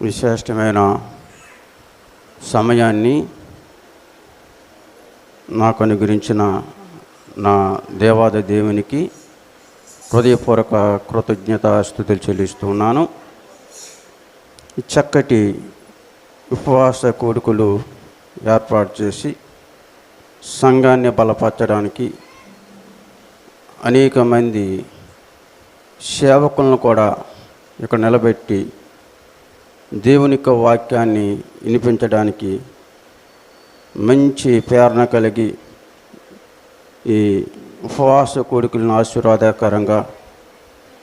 విశిష్టమైన సమయాన్ని నాకు అనుగురించిన నా దేవాద దేవునికి హృదయపూర్వక కృతజ్ఞత స్థుతులు చెల్లిస్తున్నాను చక్కటి ఉపవాస కోడుకులు ఏర్పాటు చేసి సంఘాన్ని బలపరచడానికి అనేక మంది సేవకులను కూడా ఇక్కడ నిలబెట్టి దేవుని యొక్క వాక్యాన్ని వినిపించడానికి మంచి ప్రేరణ కలిగి ఈ ఉపవాస కోడికలను ఆశీర్వాదకరంగా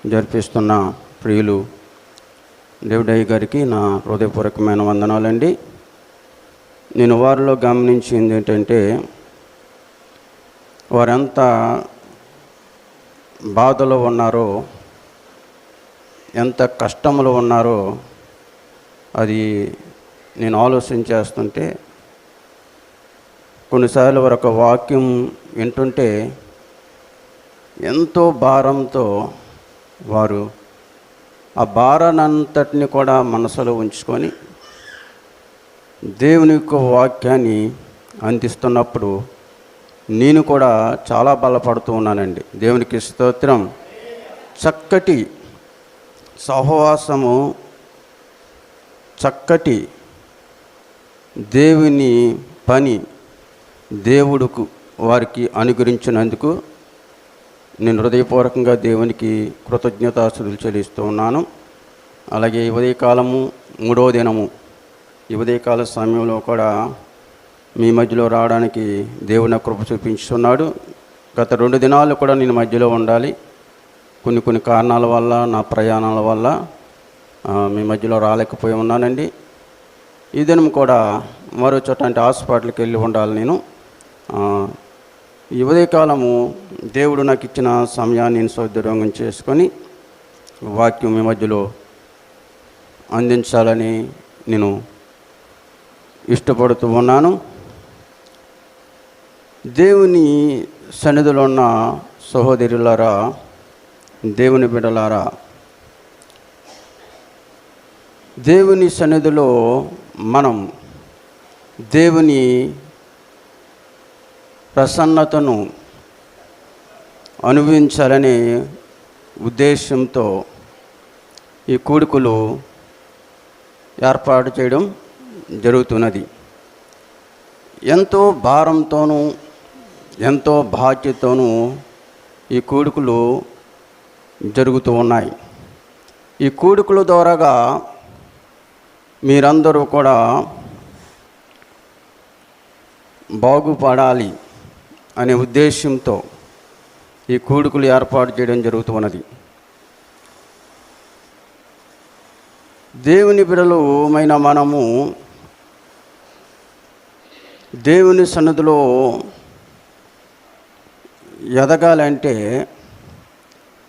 జరిపిస్తున్న ప్రియులు దేవుడయ్య గారికి నా హృదయపూర్వకమైన వందనాలండి. నేను వారిలో గమనించింది ఏంటంటే వారెంత బాధలో ఉన్నారో ఎంత కష్టములు ఉన్నారో అది నేను ఆలోచన చేస్తుంటే కొన్నిసార్లు వారు ఒక వాక్యం వింటుంటే ఎంతో భారంతో వారు ఆ భారానంతటిని కూడా మనసులో ఉంచుకొని దేవుని యొక్క వాక్యాన్ని అందిస్తున్నప్పుడు నేను కూడా చాలా బలపడుతూ ఉన్నానండి. దేవునికి స్తోత్రం. చక్కటి సహవాసము చక్కటి దేవుని పని దేవుడుకు వారికి అనుగ్రహించినందుకు నేను హృదయపూర్వకంగా దేవునికి కృతజ్ఞతాస్తులు చెల్లిస్తూ ఉన్నాను. అలాగే ఉదయకాలము మూడో దినము. ఉదయకాల సమయంలో కూడా మీ మధ్యలో రావడానికి దేవుని కృప చూపించుతున్నాడు. గత రెండు దినాలు కూడా నేను మధ్యలో ఉండాలి. కొన్ని కొన్ని కారణాల వల్ల నా ప్రయాణాల వల్ల మీ మధ్యలో రాలేకపోయి ఉన్నానండి. ఈ దినం కూడా మరో చోట అంటే హాస్పిటల్కి వెళ్ళి ఉండాలి నేను. ఈ ఉదయకాలము దేవుడు నాకు ఇచ్చిన సమయాన్ని నేను సౌదర్యంగం చేసుకొని వాక్యం మీ మధ్యలో అందించాలని నేను ఇష్టపడుతూ ఉన్నాను. దేవుని సన్నిధిలో ఉన్న సహోదరులారా దేవుని బిడ్డలారా దేవుని సన్నిధిలో మనం దేవుని ప్రసన్నతను అనుభవించాలనే ఉద్దేశంతో ఈ కూడుకులు ఏర్పాటు చేయడం జరుగుతున్నది. ఎంతో భారంతోనూ ఎంతో బాధ్యతతోనూ ఈ కూడుకులు జరుగుతూ ఉన్నాయి. ఈ కూడుకుల ద్వారాగా మీరందరూ కూడా బాగుపడాలి అనే ఉద్దేశంతో ఈ కూడుకులు ఏర్పాటు చేయడం జరుగుతున్నది. దేవుని బిడలుమైన మనము దేవుని సన్నిధిలో ఎదగాలంటే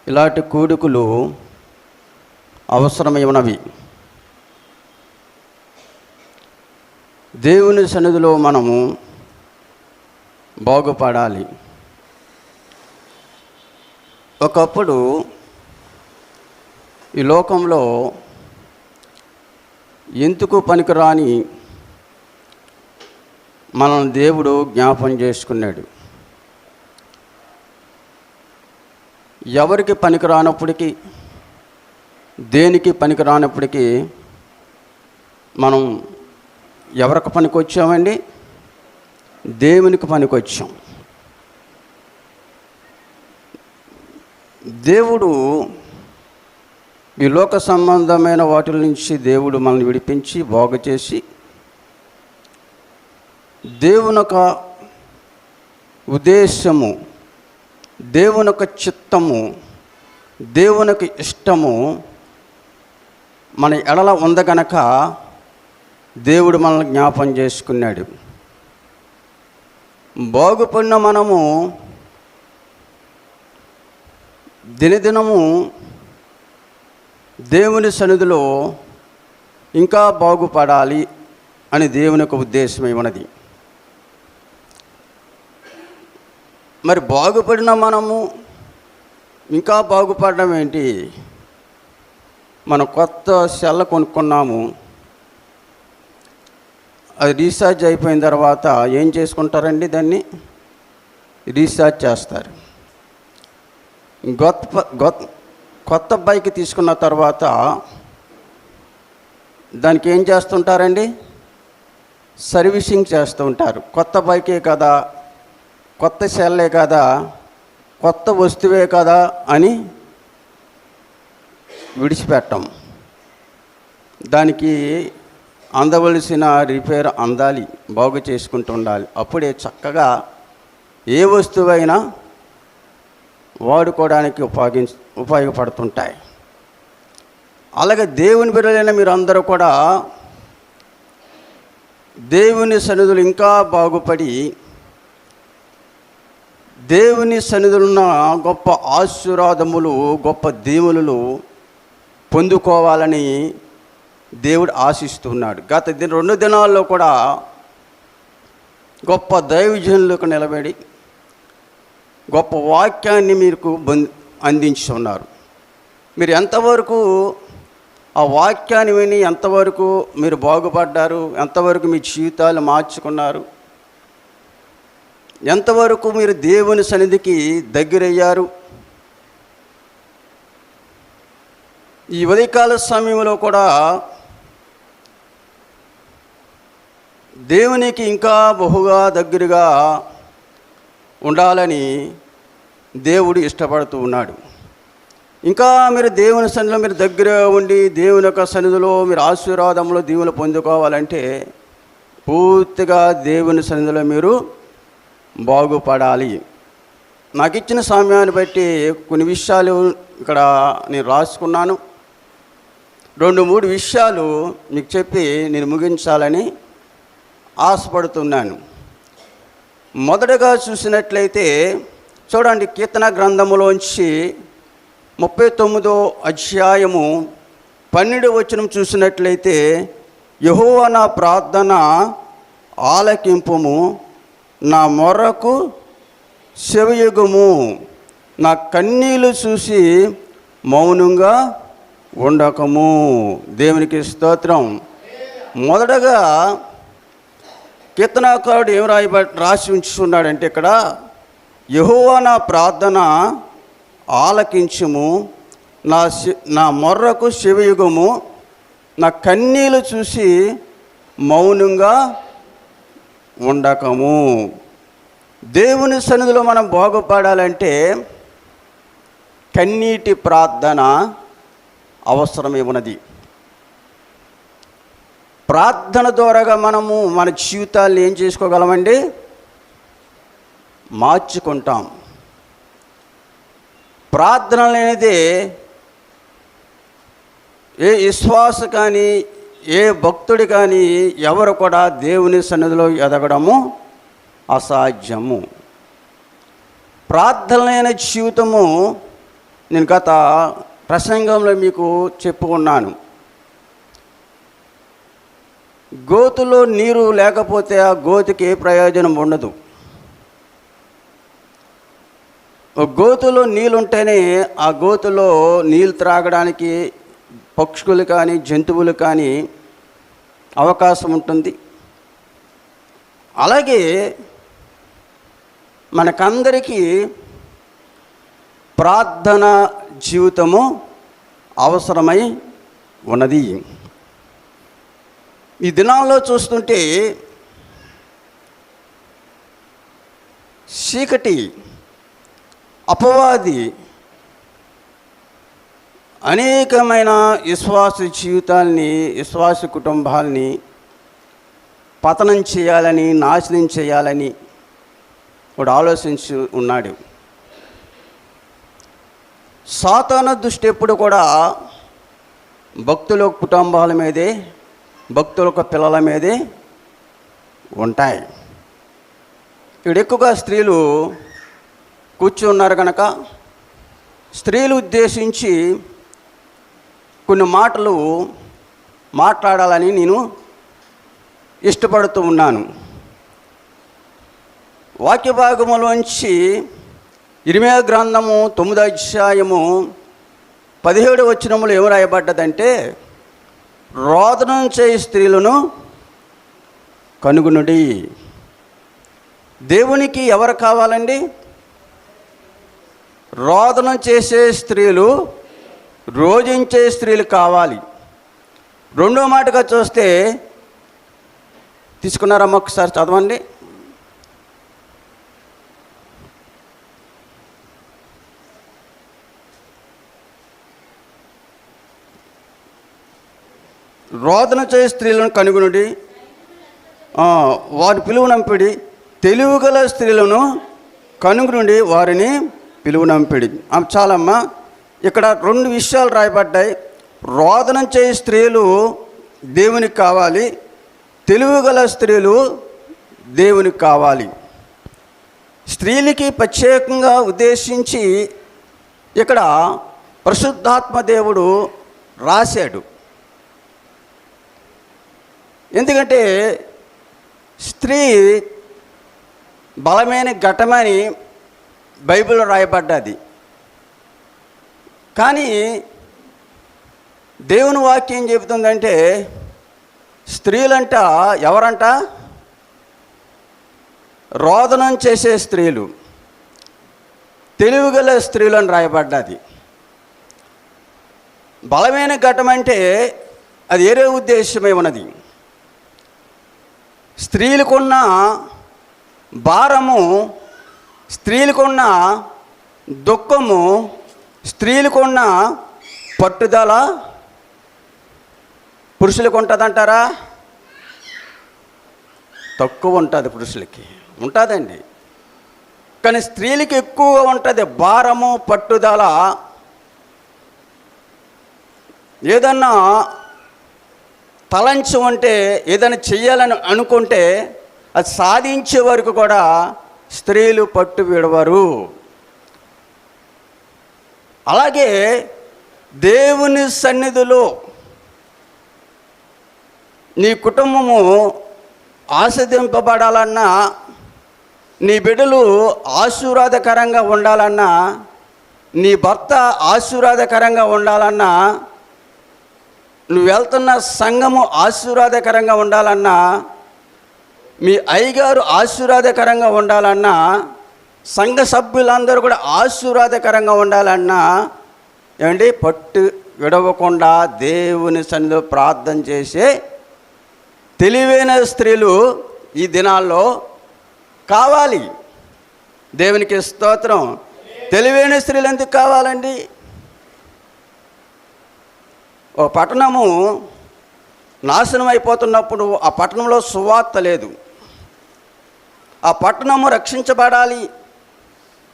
ఇలాంటి కూడుకులు అవసరమైనవి. దేవుని సన్నిధిలో మనము బాగుపడాలి. ఒకప్పుడు ఈ లోకంలో ఎందుకు పనికిరాని మనం దేవుడు జ్ఞాపం చేసుకున్నాడు. ఎవరికి పనికిరానప్పటికీ దేనికి పనికిరానప్పటికీ మనం ఎవరికి పనికి వచ్చామండి దేవునికి పనికి వచ్చాం దేవుడు ఈ లోక సంబంధమైన వాటి నుంచి దేవుడు మనల్ని విడిపించి బాగు చేసి దేవునొక ఉద్దేశము దేవునొక చిత్తము దేవునికి ఇష్టము మన ఎడల ఉందగనక దేవుడు మనల్ని జ్ఞాపం చేసుకున్నాడు. బాగుపడిన మనము దినదినము దేవుని సన్నిధిలో ఇంకా బాగుపడాలి అని దేవుని యొక్క ఉద్దేశం ఏమన్నది. మరి బాగుపడిన మనము ఇంకా బాగుపడడం ఏంటి? మనం కొత్త సెల్ కొనుక్కున్నాము. అది రీఛార్జ్ అయిపోయిన తర్వాత ఏం చేసుకుంటారండి దాన్ని? రీఛార్జ్ చేస్తారు. గొప్ప గొప్ప కొత్త బైక్ తీసుకున్న తర్వాత దానికి ఏం చేస్తుంటారండి? సర్వీసింగ్ చేస్తూ ఉంటారు. కొత్త బైకే కదా కొత్త సెల్లే కదా కొత్త వస్తువే కదా అని విడిచిపెట్టం. దానికి అందవలసిన రిపేర్ అందాలి బాగు చేసుకుంటూ ఉండాలి అప్పుడే చక్కగా ఏ వస్తువైనా వాడుకోవడానికి ఉపయోగించ ఉపయోగపడుతుంటాయి. అలాగే దేవుని బిడ్డలైన మీరు అందరూ కూడా దేవుని సన్నిధులు ఇంకా బాగుపడి దేవుని సన్నిధులున్న గొప్ప ఆశీర్వాదములు గొప్ప దేవులు పొందుకోవాలని దేవుడు ఆశిస్తున్నాడు. గత దిన రెండు దినాల్లో కూడా గొప్ప దైవజనులకు నిలబడి గొప్ప వాక్యాన్ని మీకు బం మీరు ఎంతవరకు ఆ వాక్యాన్ని విని ఎంతవరకు మీరు బాగుపడ్డారు ఎంతవరకు మీ జీవితాలు మార్చుకున్నారు ఎంతవరకు మీరు దేవుని సన్నిధికి దగ్గరయ్యారు ఈ ఉదయకాల సమయంలో కూడా దేవునికి ఇంకా బహుగా దగ్గరగా ఉండాలని దేవుడు ఇష్టపడుతూ ఉన్నాడు. ఇంకా మీరు దేవుని సన్నిధిలో మీరు దగ్గర ఉండి దేవుని యొక్క సన్నిధిలో మీరు ఆశీర్వాదంలో దీవులు పొందుకోవాలంటే పూర్తిగా దేవుని సన్నిధిలో మీరు బాగుపడాలి. నాకు ఇచ్చిన సమయాన్ని బట్టి కొన్ని విషయాలు ఇక్కడ నేను రాసుకున్నాను. రెండు మూడు విషయాలు మీకు చెప్పి నేను ముగించాలని ఆశపడుతున్నాను. మొదటగా చూసినట్లయితే చూడండి కీర్తన గ్రంథములోంచి ముప్పై తొమ్మిదో అధ్యాయము పన్నెండు వచనం చూసినట్లయితే యహోవ నా ప్రార్థన ఆలకింపుము నా మొర్రకు శివయుగము నా కన్నీళ్ళు చూసి మౌనంగా ఉండకము. దేవునికి స్తోత్రం. మొదటగా కీర్తనాకారుడు ఏం రాయబ రాసి ఉంచుతున్నాడంటే ఇక్కడ యహోవా నా ప్రార్థన ఆలకించుము నా శి నా మొర్రకు శివయుగము నా కన్నీలు చూసి మౌనంగా ఉండకము. దేవుని సన్నిధిలో మనం బాగుపడాలంటే కన్నీటి ప్రార్థన అవసరమే ఉన్నది ప్రార్థన ద్వారాగా మనము మన జీవితాలు ఏం చేసుకోగలమండి? మార్చుకుంటాం. ప్రార్థన లేనిదే ఏ విశ్వాస కానీ ఏ భక్తుడి కానీ ఎవరు కూడా దేవుని సన్నిధిలో ఎదగడము అసాధ్యము. ప్రార్థనలైన జీవితము నేను గత ప్రసంగంలో మీకు చెప్పుకున్నాను. గోతులో నీరు లేకపోతే ఆ గోతికి ఏ ప్రయోజనం ఉండదు. గోతులో నీళ్ళు ఉంటేనే ఆ గోతులో నీళ్ళు త్రాగడానికి పక్షులు కానీ జంతువులు కానీ అవకాశం ఉంటుంది. అలాగే మనకందరికీ ప్రార్థన జీవితము అవసరమై ఉన్నది. ఈ దినాల్లో చూస్తుంటే చీకటి అపవాది అనేకమైన విశ్వాస జీవితాల్ని విశ్వాస కుటుంబాల్ని పతనం చేయాలని నాశనం చేయాలని వాడు ఆలోచించి ఉన్నాడు. సాతాన దృష్టి ఎప్పుడు కూడా భక్తుల కుటుంబాల మీదే భక్తులకు పిల్లల మీదే ఉంటాయి. ఇక్కడ ఎక్కువగా స్త్రీలు కూర్చున్నారు కనుక స్త్రీలు ఉద్దేశించి కొన్ని మాటలు మాట్లాడాలని నేను ఇష్టపడుతూ ఉన్నాను. వాక్య భాగములోంచి ఇరిమే గ్రంథము తొమ్మిదో అధ్యాయము పదిహేడు వచనములు ఏమి రాయబడ్డదంటే రోదనం చేయి స్త్రీలను కనుగొనుడి. దేవునికి ఎవరు కావాలండి? రోదనం చేసే స్త్రీలు రోజించే స్త్రీలు కావాలి. రెండో మాటగా చూస్తే తీసుకున్నారమ్మ ఒకసారి చదవండి. రోదన చేయ స్త్రీలను కనుగొనుడి. ఆ, వారి పిలువనంపిడి తెలివిగల స్త్రీలను కనుగొనుడి వారిని పిలువనంపిడి ఆమె చాలమ్మా. ఇక్కడ రెండు విషయాలు రాయబడ్డాయి. రోదనం చేయి స్త్రీలు దేవునికి కావాలి. తెలివిగల స్త్రీలు దేవునికి కావాలి. స్త్రీలకి ప్రత్యేకంగా ఉద్దేశించి ఇక్కడ పరిశుద్ధాత్మ దేవుడు రాశాడు. ఎందుకంటే స్త్రీ బలమైన ఘటమని బైబిల్లో రాయబడ్డది. కానీ దేవుని వాక్యం చెబుతుందంటే స్త్రీలంట ఎవరంట? రోదనం చేసే స్త్రీలు తెలివిగల స్త్రీలను రాయబడ్డది. బలమైన ఘటం అంటే అది ఏరే ఉద్దేశమే ఉన్నది. స్త్రీలకున్న భారము స్త్రీలకున్న దుఃఖము స్త్రీలకున్న పట్టుదల పురుషులకు ఉంటుందంటారా తక్కువ ఉంటుంది పురుషులకి. ఉంటుందండి. కానీ స్త్రీలకి ఎక్కువగా ఉంటుంది భారము పట్టుదల. ఏదన్నా తలంచి ఉంటే ఏదైనా చెయ్యాలని అనుకుంటే అది సాధించే వరకు కూడా స్త్రీలు పట్టు విడవరు. అలాగే దేవుని సన్నిధిలో నీ కుటుంబము ఆస్వాదింపబడాలన్నా నీ బిడ్డలు ఆశీర్వాదకరంగా ఉండాలన్నా నీ భర్త ఆశీర్వాదకరంగా ఉండాలన్నా నువ్వు వెళ్తున్న సంఘము ఆశీర్వాదకరంగా ఉండాలన్నా మీ అయ్యగారు ఆశీర్వాదకరంగా ఉండాలన్నా సంఘ సభ్యులందరూ కూడా ఆశీర్వాదకరంగా ఉండాలన్నా ఏమండి? పట్టు విడవకుండా దేవుని సన్నిధిలో ప్రార్థన చేసే తెలివైన స్త్రీలు ఈ దినాల్లో కావాలి. దేవునికి స్తోత్రం. తెలివైన స్త్రీలు ఎందుకు కావాలండి? ఓ పట్టణము నాశనం అయిపోతున్నప్పుడు ఆ పట్టణంలో సువార్త లేదు. ఆ పట్టణము రక్షించబడాలి.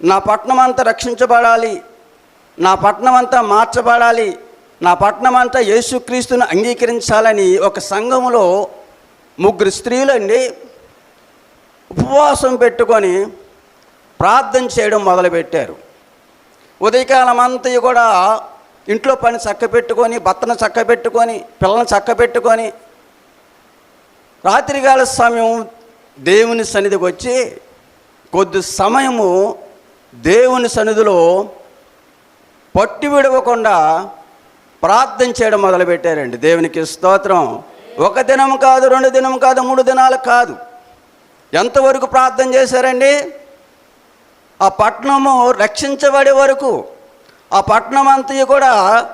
నా పట్టణం అంతా రక్షించబడాలి. నా పట్టణం అంతా మార్చబడాలి. నా పట్టణం అంతా యేసుక్రీస్తును అంగీకరించాలని ఒక సంఘములో ముగ్గురు స్త్రీలండి ఉపవాసం పెట్టుకొని ప్రార్థన చేయడం మొదలుపెట్టారు. ఉదయకాలం అంతా కూడా ఇంట్లో పని చక్క పెట్టుకొని భర్తను చక్క పెట్టుకొని పిల్లల్ని చక్క పెట్టుకొని రాత్రికాల సమయం దేవుని సన్నిధికి వచ్చి కొద్ది సమయము దేవుని సన్నిధిలో పట్టు విడవకుండా ప్రార్థన చేయడం మొదలుపెట్టారండి. దేవునికి స్తోత్రం. ఒక దినం కాదు రెండు దినం కాదు మూడు దినాలు కాదు. ఎంతవరకు ప్రార్థన చేశారండి? ఆ పట్టణము రక్షించబడే వరకు ఆ పట్టణం అంతా కూడా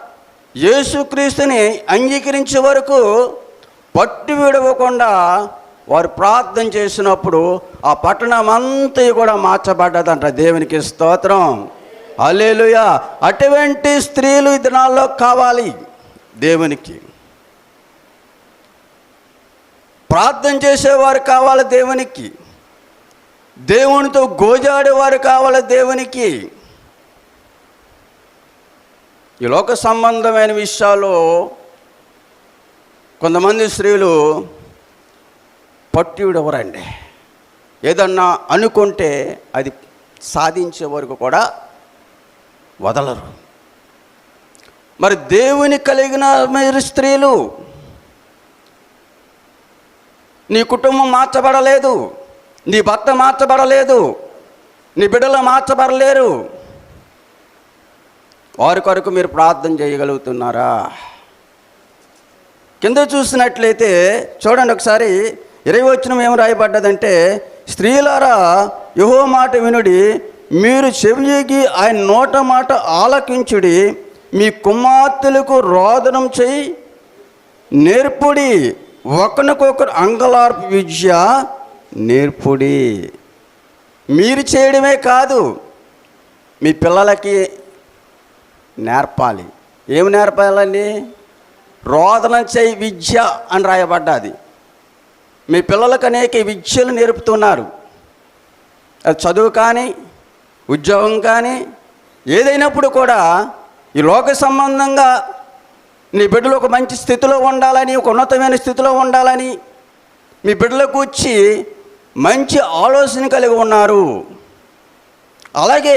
యేసుక్రీస్తుని అంగీకరించే వరకు పట్టు విడవకుండా వారు ప్రార్థన చేసినప్పుడు ఆ పట్టణం అంతా కూడా మార్చబడ్డదంట. దేవునికి స్తోత్రం. అలేలుయ అటువంటి స్త్రీలు ఈ దినాల్లో కావాలి దేవునికి. ప్రార్థన చేసేవారు కావాలి దేవునికి. దేవునితో గోజాడేవారు కావాలి దేవునికి. ఈ లోక సంబంధమైన విషయాల్లో కొంతమంది స్త్రీలు పట్టివిడవరండి? ఏదన్నా అనుకుంటే అది సాధించే వరకు కూడా వదలరు. మరి దేవుని కలిగిన మీరు స్త్రీలు నీ కుటుంబం మార్చబడలేదు నీ భర్త మార్చబడలేదు నీ బిడ్డలు మార్చబడలేరు వారి కొరకు మీరు ప్రార్థన చేయగలుగుతున్నారా? కింద చూసినట్లయితే చూడండి ఒకసారి ఇరవై వచ్చిన ఏం రాయబడ్డదంటే స్త్రీలారా యహో మాట వినుడి మీరు చెవియగి ఆయన నోట మాట ఆలకించుడి మీ కుమార్తెలకు రోదనం చేయి నేర్పుడి ఒకరికొకరు అంగలార్పు విద్య నేర్పుడి. మీరు చేయడమే కాదు మీ పిల్లలకి నేర్పాలి. ఏమి నేర్పాలండి? రోదన చేయి విద్య అని రాయబడ్డది. మీ పిల్లలకు అనేక విద్యలు నేర్పుతున్నారు. అది చదువు కానీ ఉద్యోగం కానీ ఏదైనప్పుడు కూడా ఈ లోక సంబంధంగా నీ బిడ్డలు ఒక మంచి స్థితిలో ఉండాలని ఒక ఉన్నతమైన స్థితిలో ఉండాలని మీ బిడ్డలకు వచ్చి మంచి ఆలోచన కలిగి ఉన్నారు. అలాగే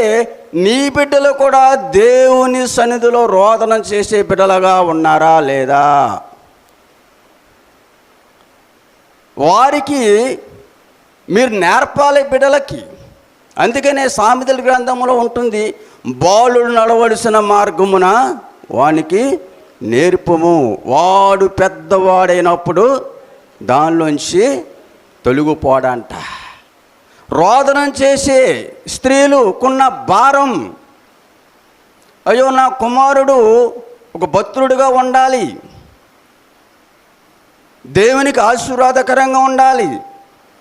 నీ బిడ్డలు కూడా దేవుని సన్నిధిలో రోదనం చేసే బిడ్డలుగా ఉన్నారా లేదా? వారికి మీరు నేర్పాలి బిడ్డలకి. అందుకనే సామెతల గ్రంథంలో ఉంటుంది బాలుడు నడవలసిన మార్గమున వానికి నేర్పము. వాడు పెద్దవాడైనప్పుడు దానిలోంచి తొలగిపోడంట. రోదనం చేసే స్త్రీలుకున్న భారం. అయ్యో నా కుమారుడు ఒక భక్తుడిగా ఉండాలి. దేవునికి ఆశీర్వాదకరంగా ఉండాలి.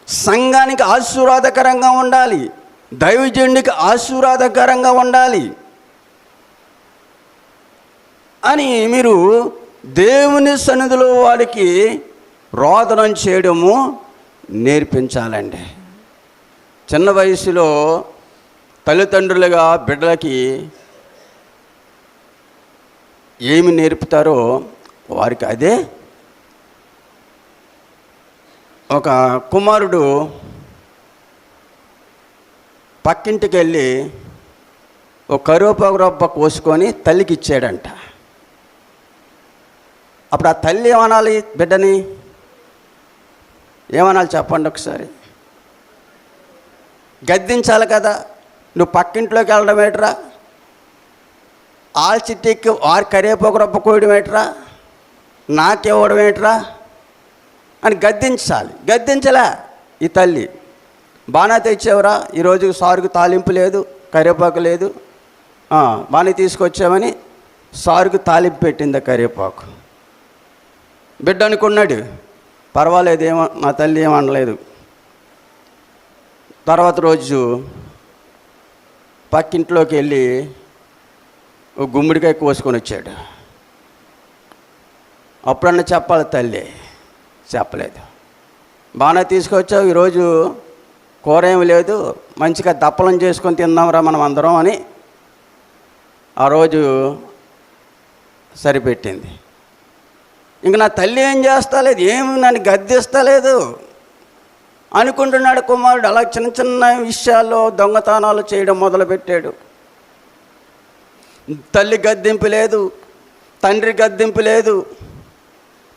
సంఘానికి ఆశీర్వాదకరంగా ఉండాలి. దైవజనుడికి ఆశీర్వాదకరంగా ఉండాలి. అని మీరు దేవుని సన్నిధిలో వాడికి రోదనం చేయడము నేర్పించాలండి. చిన్న వయసులో తల్లిదండ్రులుగా బిడ్డలకి ఏమి నేర్పుతారో వారికి అదే. ఒక కుమారుడు పక్కింటికి వెళ్ళి ఒక కరివేపాకు రొబ్బ కోసుకొని తల్లికి ఇచ్చాడంట. అప్పుడు ఆ తల్లి ఏమనాలి బిడ్డని? ఏమనాలి చెప్పండి ఒకసారి. గద్దించాలి కదా. నువ్వు పక్కింట్లోకి వెళ్ళడం ఏట్రా? ఆల్ చిట్టికి వారి కరివేపాకు రొబ్బ కోయడం ఏట్రా? నాకివ్వడం ఏట్రా? అని గద్దించాలి. గద్దించలే ఈ తల్లి. బాగా తెచ్చేవరా? ఈరోజు సారుకు తాలింపు లేదు కరివేపాకు లేదు. ఆ, బాగానే తీసుకొచ్చామని సారుకు తాలింపు పెట్టింది కరివేపాకు బిడ్డ అనుకున్నాడు పర్వాలేదు ఏమో నా తల్లి ఏమనలేదు. తర్వాత రోజు పక్కింట్లోకి వెళ్ళి ఒక గుమ్మడికాయ కోసుకొని వచ్చాడు. అప్పుడన్నా చెప్పాలి తల్లి? చెప్పలేదు. బాగానే తీసుకొచ్చావు ఈరోజు కూర ఏమి లేదు మంచిగా దప్పలం చేసుకొని తిందాంరా మనం అందరం అని ఆ రోజు సరిపెట్టింది. ఇంక నా తల్లి ఏం చేస్తలేదు ఏమి నన్ను గద్దిస్తలేదు అనుకుంటున్నాడు కుమారుడు. అలా చిన్న చిన్న విషయాల్లో దొంగతనాలు చేయడం మొదలుపెట్టాడు. తల్లి గద్దింపు లేదు తండ్రి గద్దింపు లేదు.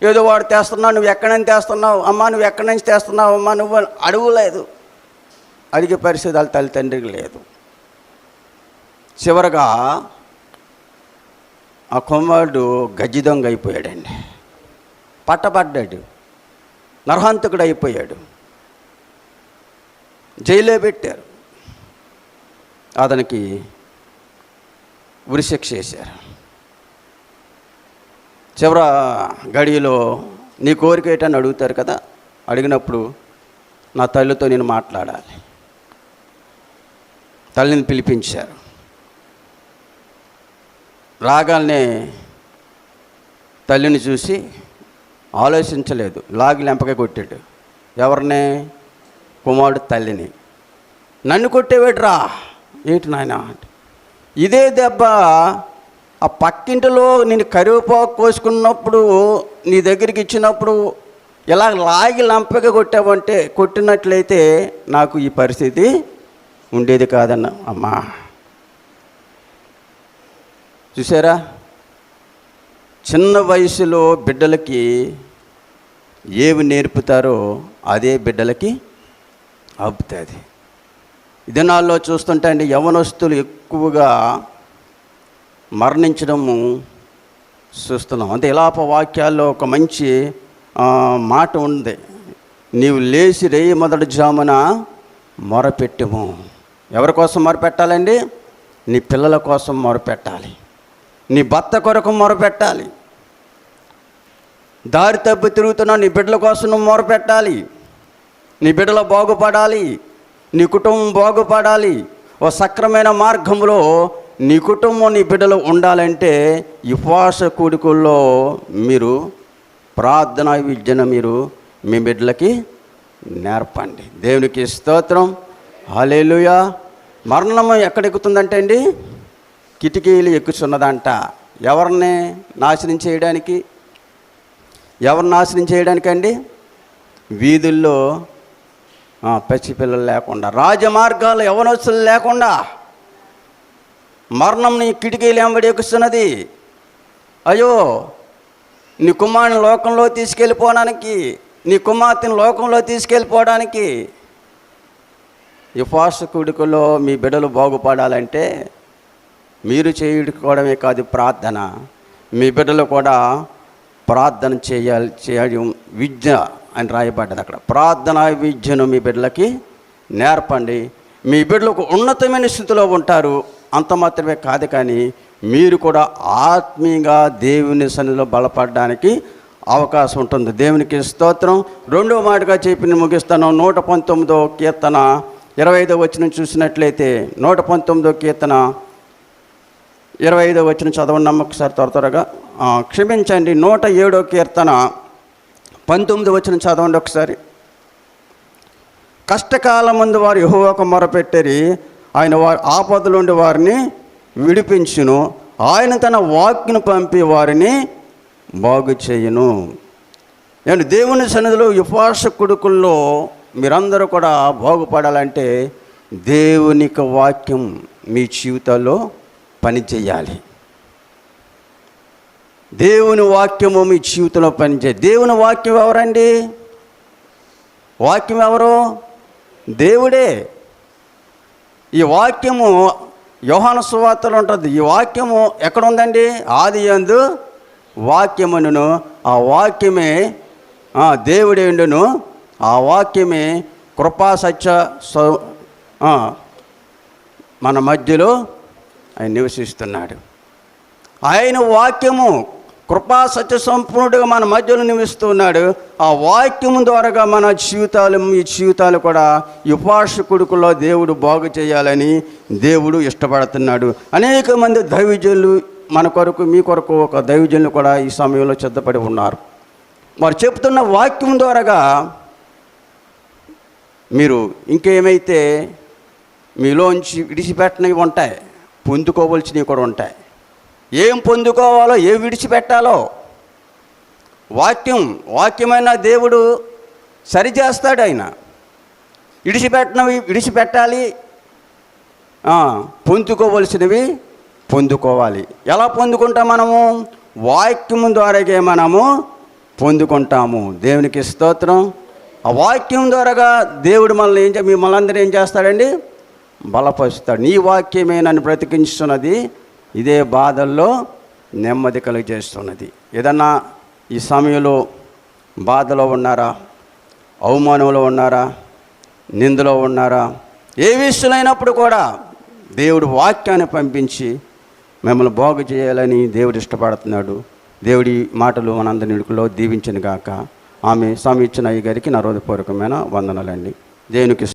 ఏదో వాడు తెస్తున్నావు నువ్వు ఎక్కడి నుంచి తెస్తున్నావు? అమ్మా నువ్వు ఎక్కడి నుంచి తెస్తున్నావు? అమ్మ నువ్వు అడుగులేదు. అడిగే పరిస్థితి వాళ్ళ తల్లిదండ్రికి లేదు. చివరగా ఆ కుమారుడు గజ్జి దొంగ అయిపోయాడండి. పట్టపడ్డాడు. నరహంతకుడు అయిపోయాడు. జైలే పెట్టారు. అతనికి ఉరిశిక్ష చేశారు చివర గడియలో నీ కోరిక ఏంటని అడుగుతారు కదా? అడిగినప్పుడు నా తల్లితో నేను మాట్లాడాలి. తల్లిని పిలిపించారు. రాగానే తల్లిని చూసి ఆలోచించలేదు. లాగి లెంపక కొట్టాడు. ఎవరిని? కుమారుడు తల్లిని. నన్ను కొట్టేవాడురా ఏంటి నాయన? ఇదే దెబ్బ ఆ పక్కింటిలో నేను కరివేపాకు కోసుకున్నప్పుడు నీ దగ్గరికి ఇచ్చినప్పుడు ఇలా లాగి లంపగా కొట్టావంటే కొట్టినట్లయితే నాకు ఈ పరిస్థితి ఉండేది కాదన్న అమ్మా. చూసారా? చిన్న వయసులో బిడ్డలకి ఏవి నేర్పుతారో అదే బిడ్డలకి అబ్బుతుంది ఈ దినాల్లో చూస్తుంటే అండి యవనస్తులు ఎక్కువగా మరణించడము చూస్తున్నాం. అంటే ఇలాప వాక్యాల్లో ఒక మంచి మాట ఉంది. నీవు లేచి రేయి మొదటి జామున మొరపెట్టము. ఎవరి కోసం మొరపెట్టాలండి? నీ పిల్లల కోసం మొరపెట్టాలి. నీ భర్త కొరకు మొరపెట్టాలి. దారి తప్పి తిరుగుతున్న నీ బిడ్డల కోసం నువ్వు మొరపెట్టాలి. నీ బిడ్డలు బాగుపడాలి నీ కుటుంబం బాగుపడాలి ఓ సక్రమైన మార్గంలో నీ కుటుంబం నీ బిడ్డలు ఉండాలంటే ఉపవాస కూడుకుల్లో మీరు ప్రార్థనా విద్యను మీరు మీ బిడ్డలకి నేర్పండి. దేవునికి స్తోత్రం. హలేలుయా మరణము ఎక్కడెక్కుతుందంటే అండి? కిటికీలు ఎక్కుతున్నదంట ఎవరిని నాశనం చేయడానికి? ఎవరు నాశనం చేయడానికండి? వీధుల్లో పసిపిల్లలు లేకుండా రాజమార్గాలు యవనస్తులు లేకుండా మరణం నీ కిటికీలు ఎంబడి ఎక్కుస్తున్నది. అయ్యో నీ కుమారుని లోకంలో తీసుకెళ్ళిపోవడానికి నీ కుమార్తెను లోకంలో తీసుకెళ్ళిపోవడానికి ఉపాసకుడికలో మీ బిడ్డలు బాగుపడాలంటే మీరు చేయుకోవడమే కాదు ప్రార్థన. మీ బిడ్డలు కూడా ప్రార్థన చేయాలి చేయడం విద్య అని రాయబడ్డది అక్కడ. ప్రార్థన విద్యను మీ బిడ్డలకి నేర్పండి. మీ బిడ్డలకు ఉన్నతమైన స్థితిలో ఉంటారు. అంత మాత్రమే కాదు కానీ మీరు కూడా ఆత్మీయంగా దేవుని సన్నిధిలో బలపడడానికి అవకాశం ఉంటుంది. దేవునికి స్తోత్రం. రెండో మాటగా చెప్పి ముగిస్తాను. నూట పంతొమ్మిదో కీర్తన ఇరవై ఐదో వచ్చిన చూసినట్లయితే నూట పంతొమ్మిదో కీర్తన ఇరవై ఐదో వచ్చిన చదవండి అమ్మ ఒకసారి త్వర త్వరగా. క్షమించండి. నూట ఏడో కీర్తన పంతొమ్మిది వచ్చిన చదవండి ఒకసారి. కష్టకాలం ముందు వారు యెహోవాకు మొరపెట్టరి ఆయన వారి ఆపదలుండి వారిని విడిపించును. ఆయన తన వాక్ను పంపి వారిని బాగు చేయును. నేను దేవుని సన్నిధిలో ఉపాస కొడుకుల్లో మీరందరూ కూడా బాగుపడాలంటే దేవునికి వాక్యం మీ జీవితాల్లో పనిచేయాలి. దేవుని వాక్యము మీ జీవితంలో పనిచే దేవుని వాక్యం ఎవరండి? వాక్యం ఎవరు? దేవుడే. ఈ వాక్యము యోహాను సువార్తలు ఉంటుంది. ఈ వాక్యము ఎక్కడ ఉందండి? ఆది యందు వాక్యమును ఆ వాక్యమే దేవుడేండును ఆ వాక్యమే కృపా సత్య మన మధ్యలో ఆయన నివసిస్తున్నాడు. ఆయన వాక్యము కృపా సత్య సంపూర్ణుడిగా మన మధ్యలో నివసిస్తున్నాడు. ఆ వాక్యము ద్వారాగా మన జీవితాలు ఈ జీవితాలు కూడా ఉపాసకుడుకులో దేవుడు బాగు చేయాలని దేవుడు ఇష్టపడుతున్నాడు. అనేక మంది దైవజనులు మన కొరకు మీ కొరకు ఒక దైవజనులు కూడా ఈ సమయంలో సిద్ధపడి ఉన్నారు. వారు చెప్తున్న వాక్యం ద్వారాగా మీరు ఇంకేమైతే మీలోంచి విడిచిపెట్టనివి ఉంటాయి పొందుకోవలసినవి కూడా ఉంటాయి. ఏం పొందుకోవాలో ఏ విడిచిపెట్టాలో. వాక్యం వాక్యమైన దేవుడు సరిచేస్తాడు ఆయన. విడిచిపెట్టినవి విడిచిపెట్టాలి. పొందుకోవలసినవి పొందుకోవాలి. ఎలా పొందుకుంటాం మనము? వాక్యం ద్వారాగే మనము పొందుకుంటాము. దేవునికి స్తోత్రం. ఆ వాక్యం ద్వారాగా దేవుడు మనల్ని ఏం చే మిమ్మల్ని అందరూ ఏం చేస్తాడండి? బలపరుస్తాడు. నీ వాక్యమే నన్ను బ్రతికించున్నది ఇదే బాధల్లో నెమ్మది కలుగజేస్తున్నది. ఏదన్నా ఈ సమయంలో బాధలో ఉన్నారా? అవమానంలో ఉన్నారా? నిందలో ఉన్నారా? ఏ విషయమైనప్పుడు కూడా దేవుడు వాక్యాన్ని పంపించి మిమ్మల్ని బాగు చేయాలని దేవుడు ఇష్టపడుతున్నాడు. దేవుడి మాటలు మనందరి నిడుకులో దీవించను గాక. ఆమె స్వామి ఇచ్చిన అయ్య గారికి నా హృదయపూర్వకమైన వందనాలండి. దేవునికి